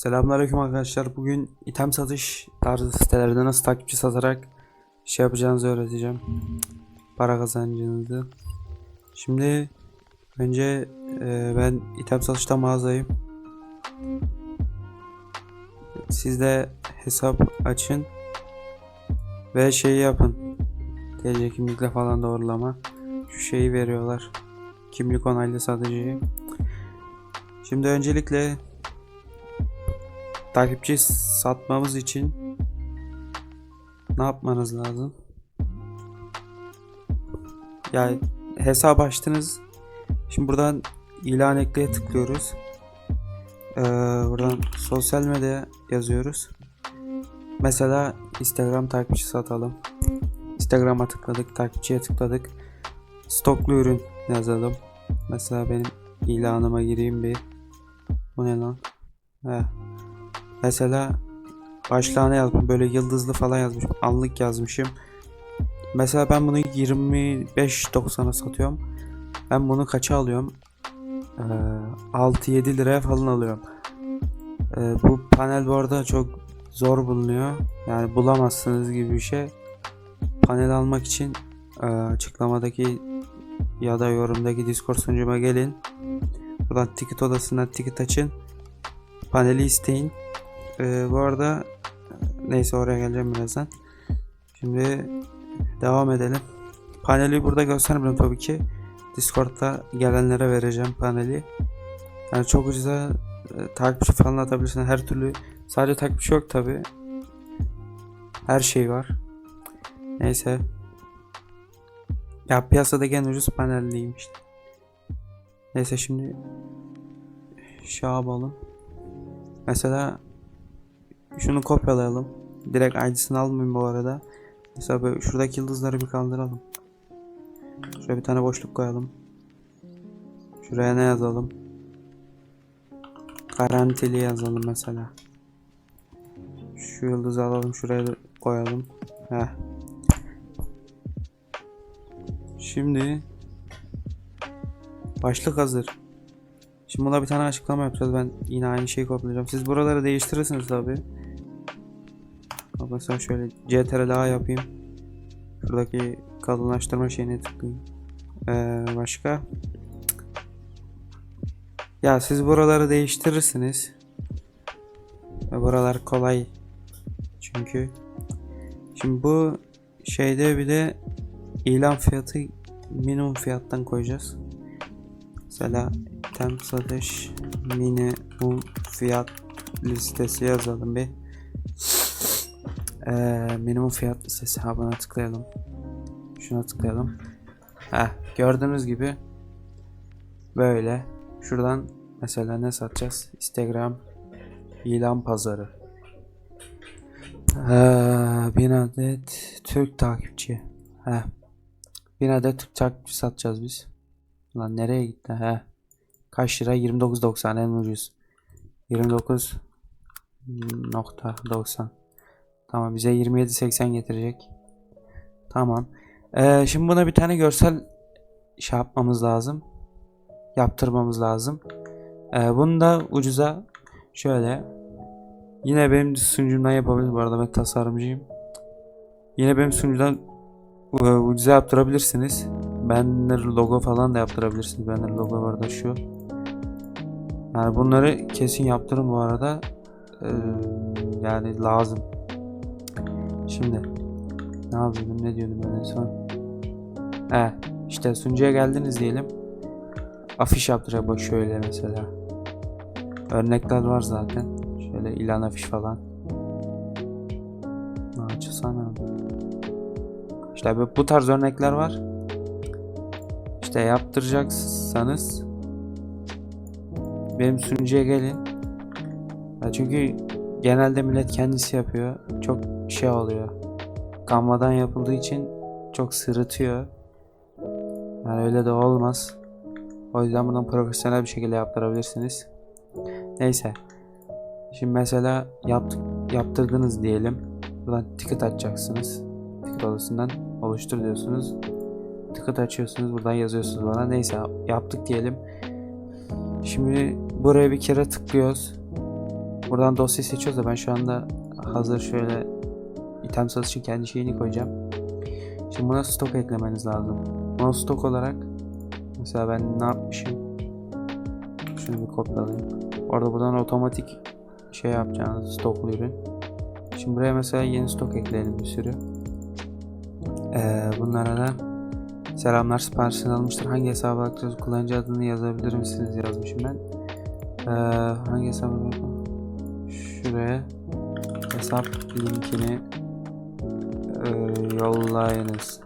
Selamünaleyküm arkadaşlar. Bugün item satış tarzı sitelerde nasıl takipçi satarak şey yapacağınızı öğreteceğim. Para kazancınızı. Şimdi önce e, ben item satışta mağazayım. Siz de hesap açın ve şeyi yapın. TC kimlikle falan doğrulama. Şu şeyi veriyorlar. Kimlik onaylı satıcıyı. Şimdi öncelikle takipçi satmamız için ne yapmanız lazım? Yani hesap açtınız. Şimdi buradan ilan ekleye tıklıyoruz. Ee, buradan sosyal medya yazıyoruz. Mesela Instagram takipçi satalım. Instagram'a tıkladık, takipçiye tıkladık. Stoklu ürün yazalım. Mesela benim ilanıma gireyim bir. Bu ne lan? Heh. Mesela başlığına yazmış böyle yıldızlı falan yazmış. Anlık yazmışım. Mesela ben bunu 25.90'a satıyorum. Ben bunu kaça alıyorum? Ee, 6-7 liraya falan alıyorum. Ee, bu panel bu arada çok zor bulunuyor. Yani bulamazsınız gibi bir şey. Panel almak için e, açıklamadaki ya da yorumdaki Discord sunucuma gelin. Buradan ticket odasından ticket açın. Paneli isteyin. Ee, bu arada neyse oraya geleceğim birazdan. Şimdi devam edelim. Paneli burada göstermiyorum tabii ki. Discord'da gelenlere vereceğim paneli. Yani çok ucuza e, takipçi falan atabilirsin. Her türlü sadece takipçi yok tabii. Her şey var. Neyse. Ya piyasada en ucuz panelliyim işte. Neyse şimdi şey yapalım. Mesela şunu kopyalayalım. Direkt ID'sini almayayım bu arada. Mesela böyle şuradaki yıldızları bir kaldıralım. Şuraya bir tane boşluk koyalım. Şuraya ne yazalım? Garantili yazalım mesela. Şu yıldızı alalım şuraya koyalım. Heh. Şimdi başlık hazır. Şimdi buna bir tane açıklama yapacağız. Ben yine aynı şeyi kopyalayacağım. Siz buraları değiştirirsiniz tabi. Mesela şöyle CTRL A yapayım. Şuradaki kalınlaştırma şeyine tıklayayım. Ee, başka? Ya siz buraları değiştirirsiniz. Ve buralar kolay. Çünkü şimdi bu şeyde bir de ilan fiyatı minimum fiyattan koyacağız. Mesela item satış minimum fiyat listesi yazalım bir. Ee, minimum fiyat listesi ha buna tıklayalım. Şuna tıklayalım. Heh, gördüğünüz gibi böyle şuradan mesela ne satacağız? Instagram ilan pazarı. Ee, bin adet Türk takipçi. Heh. Bin adet Türk takipçi satacağız biz. Lan nereye gitti? He. Kaç lira? 29.90 en ucuz. 29.90. Tamam bize 27.80 getirecek. Tamam. Ee, şimdi buna bir tane görsel şey yapmamız lazım. Yaptırmamız lazım. Ee, bunu da ucuza şöyle yine benim sunucumdan yapabiliriz. Bu arada ben tasarımcıyım. Yine benim sunucudan ucuza yaptırabilirsiniz. Banner logo falan da yaptırabilirsiniz. Banner logo var da şu. Yani bunları kesin yaptırın bu arada. Ee, yani lazım. Şimdi ne yapıyordum ne diyordum ben en son. He işte sunucuya geldiniz diyelim. Afiş yaptıracak bak şöyle mesela. Örnekler var zaten. Şöyle ilan afiş falan. Açsana. İşte bu tarz örnekler var. İşte yaptıracaksanız benim sunucuya gelin. Ya çünkü genelde millet kendisi yapıyor. Çok şey oluyor. Canva'dan yapıldığı için çok sırıtıyor. Yani öyle de olmaz. O yüzden bundan profesyonel bir şekilde yaptırabilirsiniz. Neyse. Şimdi mesela yaptık, yaptırdınız diyelim. Buradan ticket açacaksınız. Ticket odasından oluştur diyorsunuz. Ticket açıyorsunuz. Buradan yazıyorsunuz bana. Neyse yaptık diyelim. Şimdi buraya bir kere tıklıyoruz. Buradan dosya seçiyoruz da ben şu anda hazır şöyle item satışı kendi şeyini koyacağım. Şimdi buna stok eklemeniz lazım. Buna stok olarak mesela ben ne yapmışım? Şunu bir kopyalayayım. Orada buradan otomatik şey yapacağınız stoklu ürün. Şimdi buraya mesela yeni stok ekleyelim bir sürü. Ee, bunlara da selamlar siparişini almıştır. Hangi hesaba? Kullanıcı adını yazabilir misiniz yazmışım ben. Ee, hangi hesaba Şuraya hesap linkini e, yollayınız.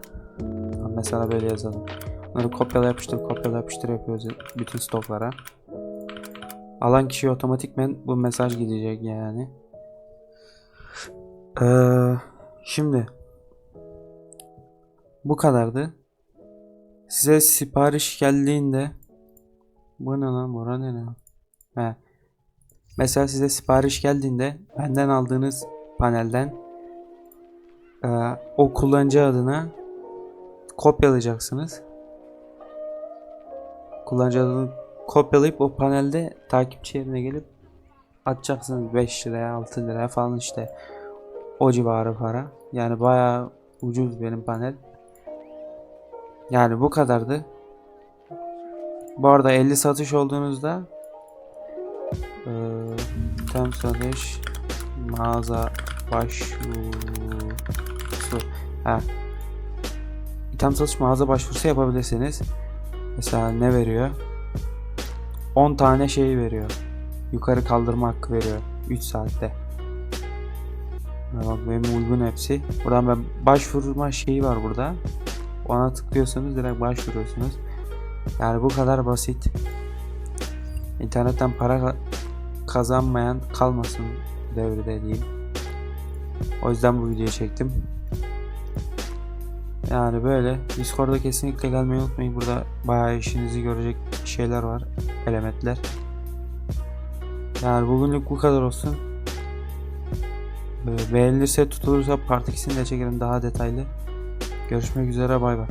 Mesela böyle yazalım. Bunları kopyala yapıştır kopyala yapıştır yapıyoruz bütün stoklara. Alan kişiye otomatikmen bu mesaj gidecek yani. Ee, şimdi bu kadardı. Size sipariş geldiğinde bu ne lan bura ne lan? He. Mesela size sipariş geldiğinde benden aldığınız panelden e, o kullanıcı adına kopyalayacaksınız. Kullanıcı adını kopyalayıp o panelde takipçi yerine gelip atacaksınız 5 liraya 6 liraya falan işte o civarı para. Yani bayağı ucuz benim panel. Yani bu kadardı. Bu arada 50 satış olduğunuzda eee item satış mağaza başvurusu ha. İtem satış mağaza başvurusu yapabilirsiniz. Mesela ne veriyor? 10 tane şey veriyor. Yukarı kaldırma hakkı veriyor 3 saatte. Bak benim uygun hepsi. Buradan ben başvurma şeyi var burada. Ona tıklıyorsunuz direkt başvuruyorsunuz. Yani bu kadar basit. İnternetten para kazanmayan kalmasın devrede diyeyim. O yüzden bu videoyu çektim. Yani böyle. Discord'a kesinlikle gelmeyi unutmayın. Burada bayağı işinizi görecek şeyler var. Elementler. Yani bugünlük bu kadar olsun. Ee, Beğenilirse tutulursa part 2'sini de çekerim daha detaylı. Görüşmek üzere bay bay.